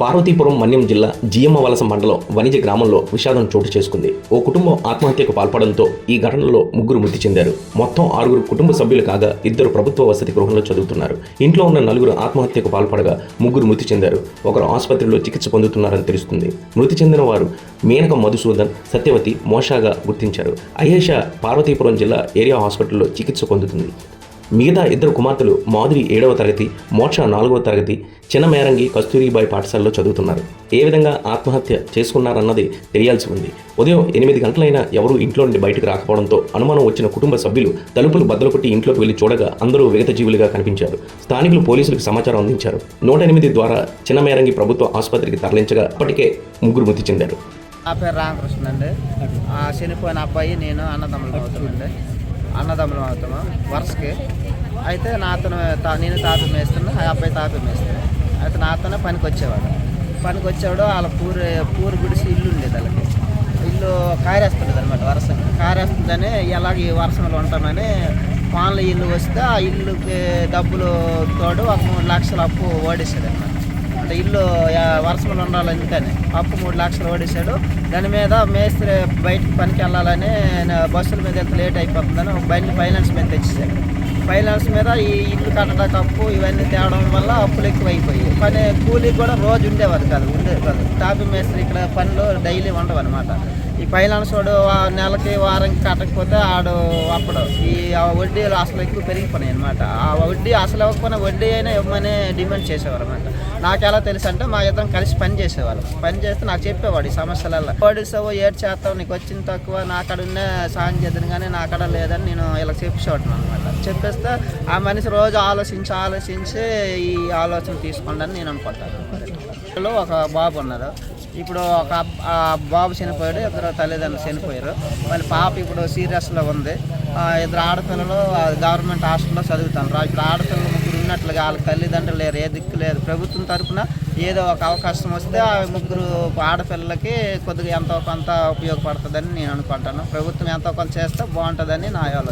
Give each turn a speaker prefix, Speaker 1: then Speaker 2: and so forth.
Speaker 1: పార్వతీపురం మన్యం జిల్లా జియమ్మవలస మండలం వణిజ గ్రామంలో విషాదం చోటు చేసుకుంది. ఓ కుటుంబం ఆత్మహత్యకు పాల్పడంతో ఈ ఘటనలో ముగ్గురు మృతి చెందారు. మొత్తం ఆరుగురు కుటుంబ సభ్యులు కాగా ఇద్దరు ప్రభుత్వ వసతి గృహంలో చదువుతున్నారు. ఇంట్లో ఉన్న నలుగురు ఆత్మహత్యకు పాల్పడగా ముగ్గురు మృతి చెందారు. ఒకరు ఆసుపత్రిలో చికిత్స పొందుతున్నారని తెలుస్తుంది. మృతి చెందిన వారు మేనక మధుసూదన్ సత్యవతి మోషాగా గుర్తించారు. అయేషా పార్వతీపురం జిల్లా ఏరియా హాస్పిటల్లో చికిత్స పొందుతుంది. మిగతా ఇద్దరు కుమార్తెలు మాధురి ఏడవ తరగతి మోక్ష నాలుగవ తరగతి చిన్న మేరంగి కస్తూరిబాయి పాఠశాలలో చదువుతున్నారు. ఏ విధంగా ఆత్మహత్య చేసుకున్నారన్నది తెలియాల్సి ఉంది. ఉదయం ఎనిమిది గంటలైనా ఎవరూ ఇంట్లో నుండి బయటకు రాకపోవడంతో అనుమానం వచ్చిన కుటుంబ సభ్యులు తలుపులు బద్దలు కొట్టి ఇంట్లోకి వెళ్ళి చూడగా అందరూ విగత జీవులుగా కనిపించారు. స్థానికులు పోలీసులకు సమాచారం అందించారు. నూట ఎనిమిది ద్వారా చిన్న మేరంగి ప్రభుత్వ ఆసుపత్రికి తరలించగా అప్పటికే ముగ్గురు మృతి చెందారు.
Speaker 2: నా పేరు రామకృష్ణ అండి. చనిపోయిన అబ్బాయి నేను అన్నదమ్ములు అవుతామండి అన్నదమ్ములు అవుతాము వరుసకి. అయితే నాతను తా- నేను తాపి మేస్తున్నా ఆ అబ్బాయి తాపి మేస్తున్నా అయితే నాతోనే పనికి వచ్చేవాడు పనికి వచ్చేవాడు వాళ్ళ పూరి పూరి గుడిసి ఇల్లు ఉండేది వాళ్ళకి ఇల్లు కారేస్తుండేది అనమాట వరుసకి. కారేస్తుందని ఎలాగ ఈ వర్షంలో ఉంటామని పాన్ల ఇల్లు వస్తే ఆ ఇల్లుకి డబ్బులు తోడు ఒక మూడు లక్షల అప్పు ఓడేసాడు అనమాట అనమాట ఇల్లు వర్షంలో ఉండాలి అందుకని. అప్పు మూడు లక్షలు ఓడేశాడు. దాని మీద మేస్త్రి బయటకు పనికి వెళ్ళాలని నా- బస్సుల మీద వెళ్తే లేట్ అయిపోతుందని బండి ఫైనాన్స్ మీద తెచ్చేసాడు ఫైనాన్స్ మీద ఈ ఇల్లు కట్టడానికి అప్పు ఇవన్నీ తేవడం వల్ల అప్పులు ఎక్కువ అయిపోయాయి పని కూలీకి కూడా రోజు ఉండేవారు కాదు ఉండేది కాదు. టాపీ మేస్త్రి ఇక్కడ పనులు డైలీ ఉండవు అనమాట ఈ పైలాన్ వాడు నెలకి వారంకి కట్టకపోతే ఆడు అప్పుడు ఈ వడ్డీలు అసలు ఎక్కువ పెరిగిపోయినాయి అనమాట ఆ వడ్డీ అసలు ఇవ్వకపోయినా వడ్డీ అయినా ఇవ్వమని డిమాండ్ చేసేవారు అనమాట నాకు ఎలా తెలుసు అంటే మా ఇద్దరం కలిసి పని చేసేవాళ్ళం. పని చేస్తే నాకు చెప్పేవాడు ఈ సమస్యలలో ఓడిస్తావు ఏడు చేస్తావు నీకు వచ్చింది తక్కువ నాకడ ఉన్న సాయం చేద్దాను కానీ నాకడ లేదని నేను ఇలా చెప్పేవాడు అనమాట చెప్పేస్తే ఆ మనిషి రోజు ఆలోచించి ఆలోచించి ఈ ఆలోచన తీసుకోండి అని నేను అనుకుంటాను. ఒక బాబు ఉన్నారు ఇప్పుడు ఒక బాబు చనిపోయాడు ఇద్దరు తల్లిదండ్రులు చనిపోయారు. మళ్ళీ పాప ఇప్పుడు సీరియస్లో ఉంది. ఇద్దరు ఆడపిల్లలు గవర్నమెంట్ హాస్టల్లో చదువుతాను ఇప్పుడు ఆడపిల్లలు ముగ్గురు ఉన్నట్లుగా వాళ్ళ తల్లిదండ్రులు లేరు ఏ దిక్కు లేదు. ప్రభుత్వం తరఫున ఏదో ఒక అవకాశం వస్తే ఆ ముగ్గురు ఆడపిల్లలకి కొద్దిగా ఎంతో కొంత ఉపయోగపడుతుందని నేను అనుకుంటాను. ప్రభుత్వం ఎంతో కొంత చేస్తే బాగుంటుందని నా ఆలోచన.